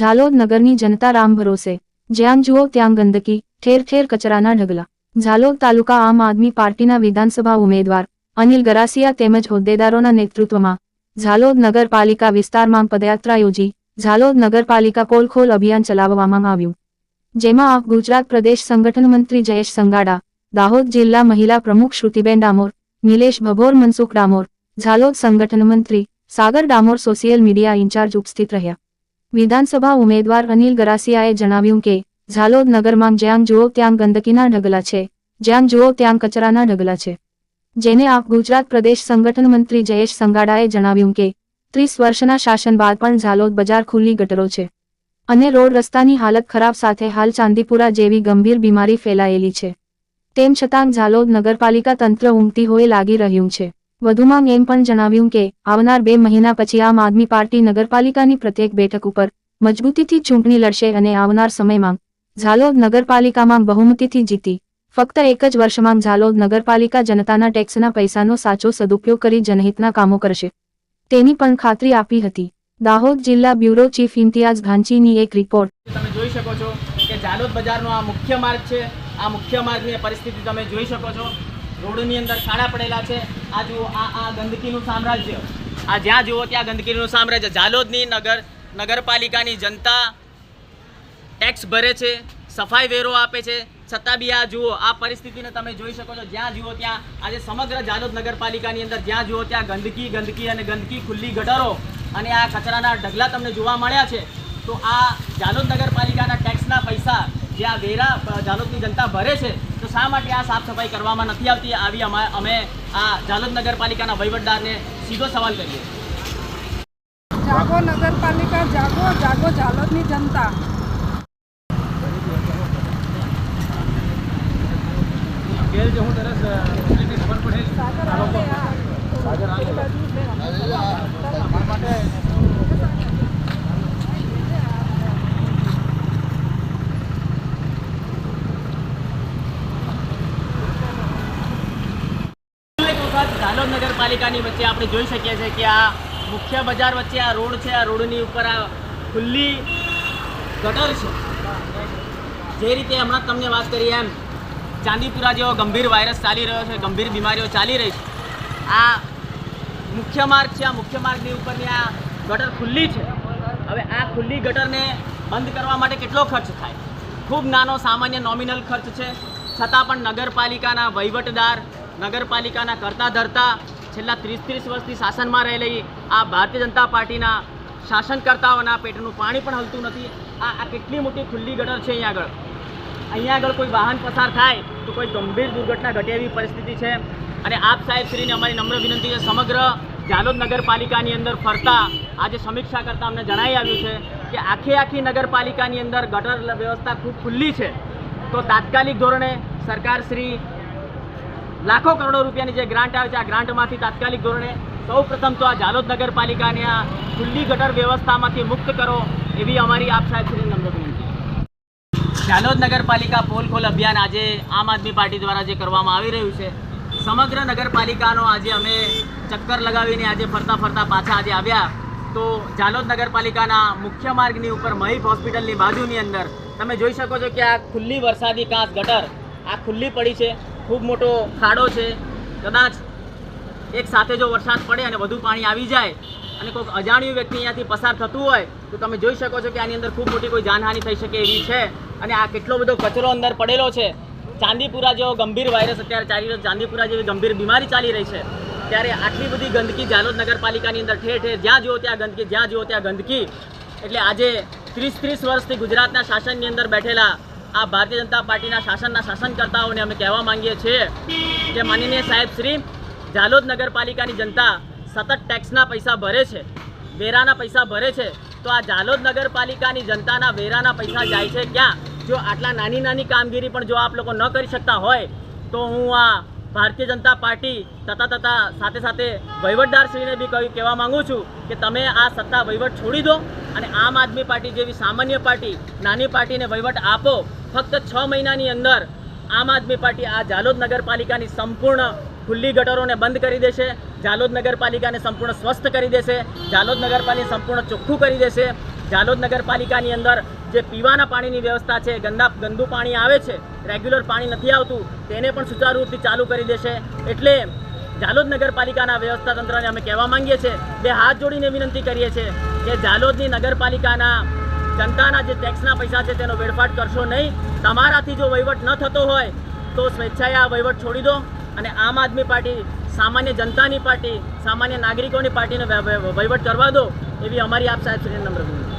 ઝાલોદ નગરની જનતા રામ ભરોસે. જ્યાં જુઓ ત્યાં ગંદકી, ઠેર ઠેર કચરાના ઢગલા. ઝાલોદ તાલુકા આમ આદમી પાર્ટીના વિધાનસભા ઉમેદવાર, અનિલ ગરાસિયા તેમજ હોદ્દેદારોના નેતૃત્વમાં. ઝાલોદ નગરપાલિકા વિસ્તારમાં પદયાત્રા યોજી, ઝાલોદ નગરપાલિકા કોલખોલ અભિયાન ચલાવવામાં આવ્યું. જેમાં આપ ગુજરાત પ્રદેશ સંગઠન મંત્રી જયેશ સંગાડા, દાહોદ જિલ્લા મહિલા પ્રમુખ શ્રુતિબેન ડામોર, નિલેશ ભભોર, મનસુખ ડામોર, ઝાલોદ સંગઠન મંત્રી Sagar Damor, social media in-charge ઉપસ્થિત રહ્યા. વિધાનસભા ઉમેદવાર અનિલ ગરાસિયાએ જણાવ્યું કે, ઝાલોદ નગરમાં જ્યાં જુઓ ત્યાં ગંદકીના ઢગલા છે, જ્યાં જુઓ ત્યાં કચરાના ઢગલા છે. જેને આપ ગુજરાત પ્રદેશ સંગઠન મંત્રી જયેશ સંગાડાએ જણાવ્યું કે, ત્રીસ વર્ષના શાસન બાદ પણ ઝાલોદ બજાર ખુલ્લી ગટરો છે. અને રોડ રસ્તાની હાલત ખરાબ સાથે હાલ ચાંદીપુરા જેવી ગંભીર બીમારી ફેલાયેલી છે. તેમ છતાં ઝાલોદ નગરપાલિકા તંત્ર ઉમટી હોય લાગી રહ્યું છે. વધુમાં એમ પણ જણાવ્યું કે, આવનાર બે મહિના પછી આમ આદમી પાર્ટી નગરપાલિકાની પ્રત્યેક બેઠક ઉપર મજબૂતીથી ચૂંટણી લડશે અને આવનાર સમયમાં ઝાલોદ નગરપાલિકામાં બહુમતીથી જીતી. ફક્ત એક જ વર્ષમાં ઝાલોદ નગરપાલિકા જનતાના ટેક્સના પૈસાનો સાચો સદુપયોગ કરી જનહિતના કામો કરશે. તેની પણ ખાતરી આપી હતી. દાહોદ જિલ્લા બ્યુરો ચીફ ઇમ્તિયાઝ ઘાંચીની એક રિપોર્ટ. તમે જોઈ શકો છો કે ઝાલોદ બજારનો આ મુખ્ય માર્ગ છે. આ મુખ્ય માર્ગની પરિસ્થિતિ તમે જોઈ શકો છો. રોડની અંદર ખાડા પડેલા છે. આ જુઓ આ આ ગંદકીનું સામ્રાજ્ય. આ જ્યાં જુઓ ત્યાં ગંદકીનું સામ્રાજ્ય. જાલોદની નગર નગરપાલિકાની જનતા ટેક્સ ભરે છે સફાઈ વેરો આપે છે. છતાં બી આ જુઓ આ પરિસ્થિતિને તમે જોઈ શકો છો. જ્યાં જુઓ ત્યાં આજે સમગ્ર જાલોદ નગરપાલિકાની અંદર જ્યાં જુઓ ત્યાં ગંદકી ગંદકી અને ગંદકી ખુલ્લી ગટરો અને આ કચરાના ઢગલા તમને જોવા મળ્યા છે. તો આ જાલોદ નગરપાલિકાના ટેક્સના પૈસા જે આ વેરા અ, જાલોદની જનતા ભરે છે શા માટે આ સાફ સફાઈ કરવામાં નથી આવતી આવી અમા- અમે આ જાલોદ નગરપાલિકાના વહીવટદારને સીધો સવાલ કરીએ. જાગો નગરપાલિકા જાગો જાગો ઝાલોદની જનતા. સાગર આવે આ. એક વખત ઝાલોદ નગરપાલિકાની વચ્ચે આપણે જોઈ શકીએ છીએ કે આ મુખ્ય બજાર વચ્ચે આ રોડ છે, આ રોડની ઉપર આ ખુલ્લી ગટર છે. જે રીતે હમણાં તમને વાત કરી એમ, ચાંદીપુરા જેવો ગંભીર વાયરસ ચાલી રહ્યો છે, ગંભીર બીમારીઓ ચાલી રહી છે. આ મુખ્ય માર્ગ છે, આ મુખ્ય માર્ગની ઉપરની આ ગટર ખુલ્લી છે. હવે આ ખુલ્લી ગટરને બંધ કરવા માટે કેટલો ખર્ચ થાય? ખૂબ નાનો સામાન્ય નોમિનલ ખર્ચ છે. છતાં પણ નગરપાલિકાના વહીવટદાર નગરપાલિકાના કરતા ધરતા છેલ્લા ત્રીસ ત્રીસ વર્ષથી શાસનમાં રહેલી આ ભારતીય જનતા પાર્ટીના શાસનકર્તાઓના પેટનું પાણી પણ હલતું નથી. આ આ કેટલી મોટી ખુલ્લી ગટર છે અહીંયા આગળ? અહીંયા આગળ કોઈ વાહન પસાર થાય તો કોઈ ગંભીર દુર્ઘટના ઘટે એવી પરિસ્થિતિ છે. અને આપ સાહેબ શ્રીને અમારી નમ્ર વિનંતી છે, સમગ્ર જાલોદ નગરપાલિકાની અંદર ફરતા આજે સમીક્ષા કરતાં અમને જણાવી આવ્યું છે કે આખી આખી નગરપાલિકાની અંદર ગટર વ્યવસ્થા ખૂબ ખુલ્લી છે. તો તાત્કાલિક ધોરણે સરકાર શ્રી લાખો કરોડો રૂપિયાની જે ગ્રાન્ટ આવે છે, આ ગ્રાન્ટમાંથી તાત્કાલિક ધોરણે સૌ પ્રથમ તો આ જાલોદ નગરપાલિકાને આ ખુલ્લી ગટર વ્યવસ્થામાંથી મુક્ત કરો એવી અમારી આપ સાહેબશ્રી નમ્ર વિનંતી જાલોદ નગરપાલિકા પોલ ખોલ અભિયાન આજે આમ આદમી પાર્ટી દ્વારા જે કરવામાં આવી રહ્યું છે, સમગ્ર નગરપાલિકાનો આજે અમે ચક્કર લગાવીને આજે ફરતા ફરતા પાછા આજે આવ્યા. તો જાલોદ નગરપાલિકાના મુખ્ય માર્ગની ઉપર મહિપ હોસ્પિટલની બાજુની અંદર તમે જોઈ શકો છો કે આ ખુલ્લી વરસાદી કાંસ ગટર, આ ખુલ્લી પડી છે. ખૂબ મોટો ખાડો છે. કદાચ એક સાથે જો વરસાદ પડે અને વધુ પાણી આવી જાય અને કોઈક અજાણ્યું વ્યક્તિ અહીંયાથી પસાર થતું હોય, તો તમે જોઈ શકો છો કે આની અંદર ખૂબ મોટી કોઈ જાનહાનિ થઈ શકે એવી છે. અને આ કેટલો બધો કચરો અંદર પડેલો છે. ચાંદીપુરા જેવો ગંભીર વાયરસ અત્યારે ચાલી રહ્યો ચાંદીપુરા જેવી ગંભીર બીમારી ચાલી રહી છે. ત્યારે આટલી બધી ગંદકી જાલોદ નગરપાલિકાની અંદર ઠેર ઠેર જ્યાં જુઓ ત્યાં ગંદકી, જ્યાં જુઓ ત્યાં ગંદકી. એટલે આજે ત્રીસ ત્રીસ વર્ષથી ગુજરાતના શાસનની અંદર બેઠેલા આ ભારતીય જનતા પાર્ટીના શાસનના શાસનકર્તાઓને અમે કહેવા માંગીએ છીએ કે માનનીય સાહેબ શ્રી જાલોદ નગરપાલિકાની જનતા સતત ટેક્સના પૈસા ભરે છે, વેરાના પૈસા ભરે છે. તો આ જાલોદ નગરપાલિકાની જનતાના વેરાના પૈસા જાય છે ક્યાં? જો આટલા નાની નાની કામગીરી પણ જો આપ લોકો ન કરી શકતા હોય, તો હું આ ભારતીય જનતા પાર્ટી તથા તથા સાથે સાથે વહીવટદારશ્રીને બી કહ્યું કહેવા માગું છું કે તમે આ સત્તા વહીવટ છોડી દો. અને આમ આદમી પાર્ટી જેવી સામાન્ય પાર્ટી, નાની પાર્ટીને વહીવટ આપો, ફક્ત છ મહિનાની અંદર આમ આદમી પાર્ટી આ જાલોદ નગરપાલિકાની સંપૂર્ણ ખુલ્લી ગટરોને બંધ કરી દેશે, જાલોદ નગરપાલિકાને સંપૂર્ણ સ્વસ્થ કરી દેશે, જાલોદ નગરપાલિકા સંપૂર્ણ ચોખ્ખું કરી દેશે. જાલોદ નગરપાલિકાની અંદર જે પીવાના પાણીની વ્યવસ્થા છે, ગંદા, ગંદુ પાણી આવે છે, રેગ્યુલર પાણી નથી આવતું, તેને પણ સુચારુ ચાલુ કરી દેશે. એટલે જાલોદ નગરપાલિકાના વ્યવસ્થા તંત્રને અમે કહેવા માંગીએ છીએ, બે હાથ જોડીને વિનંતી કરીએ છીએ કે ઝાલોદની નગરપાલિકાના જનતાના જે ટેક્સના પૈસા છે તેનો વેડફાટ કરશો નહીં. તમારાથી જો વહીવટ ન થતો હોય તો સ્વેચ્છાએ આ વહીવટ છોડી દો અને આમ આદમી પાર્ટી, સામાન્ય જનતાની પાર્ટી, સામાન્ય નાગરિકોની પાર્ટીને વહ- વહ- વહીવટ કરવા દો એવી અમારી આપ સાહેબ શ્રી નમ્ર